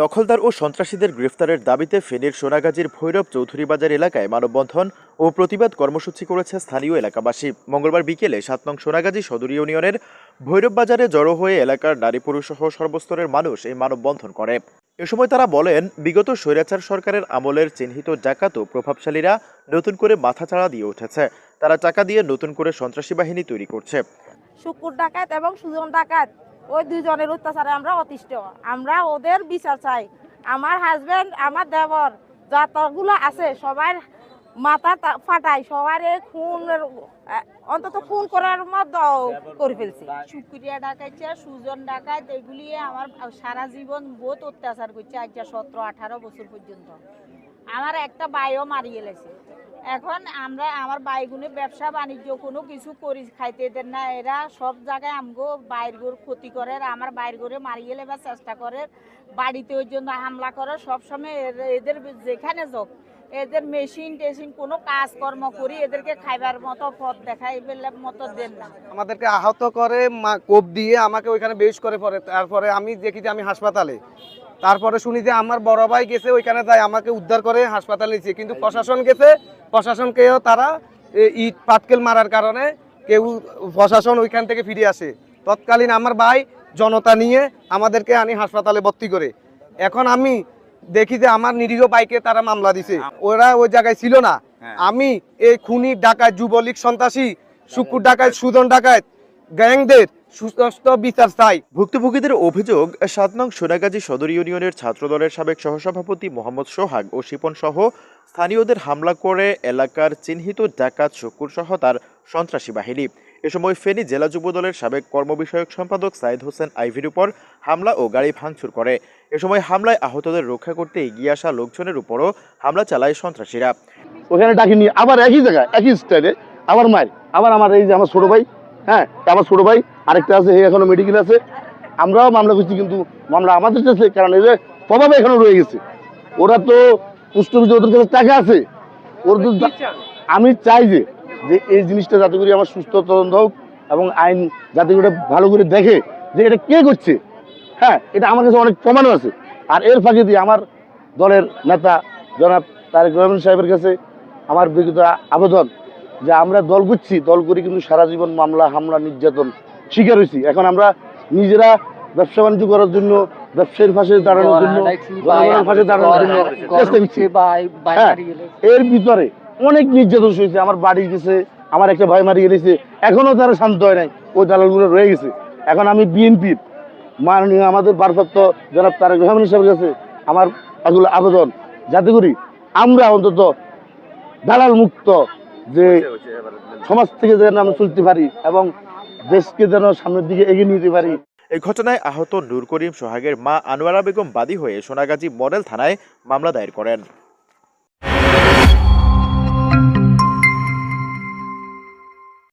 দখলদার ও সন্ত্রাসীদের গ্রেফতারের দাবিতে ফেনীর সোনাগাজীর ভৈরব চৌধুরী বাজার এলাকায় মানববন্ধন ও প্রতিবাদ কর্মসূচি করেছে স্থানীয় এলাকাবাসী। মঙ্গলবার বিকেলে সাত নং সোনাগাজী সদর ইউনিয়নের ভৈরব বাজারে জড়ো হয়ে এলাকার নারী পুরুষ সহ সর্বস্তরের মানুষ এই মানববন্ধন করে। এ সময় তারা বলেন, বিগত স্বৈরাচার সরকারের আমলের চিহ্নিত ডাকাত ও প্রভাবশালীরা নতুন করে মাথাচাড়া দিয়ে উঠেছে। তারা টাকা দিয়ে নতুন করে সন্ত্রাসী বাহিনী তৈরি করছে। শুকুর ডাকাত এবং সুজন ডাকাত। ওই দুজনের অত্যাচারে আমরা অতিষ্ঠ। আমরা ওদের বিচার চাই। আমার হাজবেন্ড আমার দেবর যতগুলো আছে সবার মাথা ফাটাই সবার এই খুনের অন্তত খুন করার মতো করে ফেলছি। শুক্রিয়া ডাকাইছে সুজন ডাকাইত এগুলি আমার সারা জীবন বহুত অত্যাচার করছে আজ সতেরো আঠারো বছর পর্যন্ত। আমার একটা বাইও মারিয়ে লেছে। এখন আমরা আমার বাইগুনে ব্যবসা, বাণিজ্য কোনো কিছু করি, খাইতে দেন না। এরা সব জায়গায় আমগো বাইরগুর ক্ষতি করে আমার বাইরগুরে মারিয়ে লেবার চেষ্টা করে। বাড়িতে ওই জন্য হামলা করে। সবসময় এদের যেখানে যোগ এদের মেশিন টেশিন কোনো কাজকর্ম করি, এদেরকে খাইবার মতো পথ দেখাই মতো দেন না। আমাদেরকে আহত করে কোপ দিয়ে আমাকে ওইখানে বেশ করে পরে। তারপরে আমি দেখি যে আমি হাসপাতালে। তারপরে শুনি যে আমার বড় ভাই গেছে ওইখানে যায় আমাকে উদ্ধার করে হাসপাতালে নিয়েছে। কিন্তু প্রশাসন গেছে প্রশাসনকেও তারা ইট পাটকেল মারার কারণে কেউ প্রশাসন ওইখান থেকে ফিরে আসে। তৎকালীন আমার ভাই জনতা নিয়ে আমাদেরকে আনি হাসপাতালে ভর্তি করে। এখন আমি দেখি যে আমার নিরীহ বাইকে তারা মামলা দিছে। ওরা ওই জায়গায় ছিল না। আমি এই খুনি ডাকায় যুবলীগ সন্ত্রাসী শুকুর ডাকাত সুদন ডাকাত গ্যাংদের সুস্পষ্ট বিচার চাই। ভুক্তভোগীদের অভিযোগ সাত নং সোনাগাজী সদর ইউনিয়নের ছাত্রদলের সাবেক সহসভাপতি মোহাম্মদ সোহাগ ও শিপন সহ স্থানীয়দের হামলা করে এলাকার চিহ্নিত ডাকাত শুকুর সহ তার সন্ত্রাসী বাহিনী। এ সময় ফেনী জেলা যুবদলের সাবেক কর্মবিষয়ক সম্পাদক সাইদ হোসেন আইভির উপর হামলা ও গাড়ি ভাঙচুর করে। এ সময় হামলায় আহতদের রক্ষা করতে এগিয়ে আসা লোকজনের উপরও হামলা চালায় সন্ত্রাসীরা। ওখানে ডাকিনি আবার একই জায়গায় একই স্টাইলে আবার মার আবার আমার এই যে আমার ছোট ভাই হ্যাঁ আমার ছোট ভাই আরেকটা আছে এখনও মেডিকেল আছে। আমরাও মামলা করছি কিন্তু মামলা আমাদের কাছে কারণ এই যে প্রভাবে এখনও রয়ে গেছে। ওরা তো পুষ্টবিজ ওদের কাছে টাকা আছে। ওর আমি চাই যে যে এই জিনিসটা যাতে করে আমার সুস্থ তদন্ত হোক এবং আইন যাতে করে ভালো করে দেখে যে এটা কে করছে। হ্যাঁ এটা আমার কাছে অনেক প্রমাণও আছে। আর এর ফাঁকে দিয়ে আমার দলের নেতা জনাব তারেক রহমান সাহেবের কাছে আমার বিগত আবেদন যে আমরা দল করছি দল করে কিন্তু সারা জীবন মামলা হামলা নির্যাতন শিকার হয়েছি এখন আমরা নিজেরা ব্যবসা বাণিজ্য করার জন্য ব্যবসায়ীর পাশে দাঁড়ানোর জন্য পাশে দাঁড়ানোর জন্য চেষ্টা করছি। হ্যাঁ, এর ভিতরে অনেক নির্যাতন হয়েছে আমার বাড়ি গেছে আমার একটা ভাই মারিয়ে গেছে এখনও তারা শান্ত হয় নাই ওই দালালগুলো রয়ে গেছে। এখন আমি বিএনপির মাননীয় আমাদের ভারপ্রাপ্ত জনাব তারেক রহমান সাহেবের কাছে আমার এগুলো আবেদন। যাতে করি আমরা অন্তত দালাল মুক্ত যে সমাজ থেকে যেন আমরা চলতে পারি এবং দেশকে যেন সামনের দিকে এগিয়ে নিতে পারি। এই ঘটনায় আহত নূর করিম সোহাগের মা আনোয়ারা বেগম বাদী হয়ে সোনাগাজী মডেল থানায় মামলা দায়ের করেন।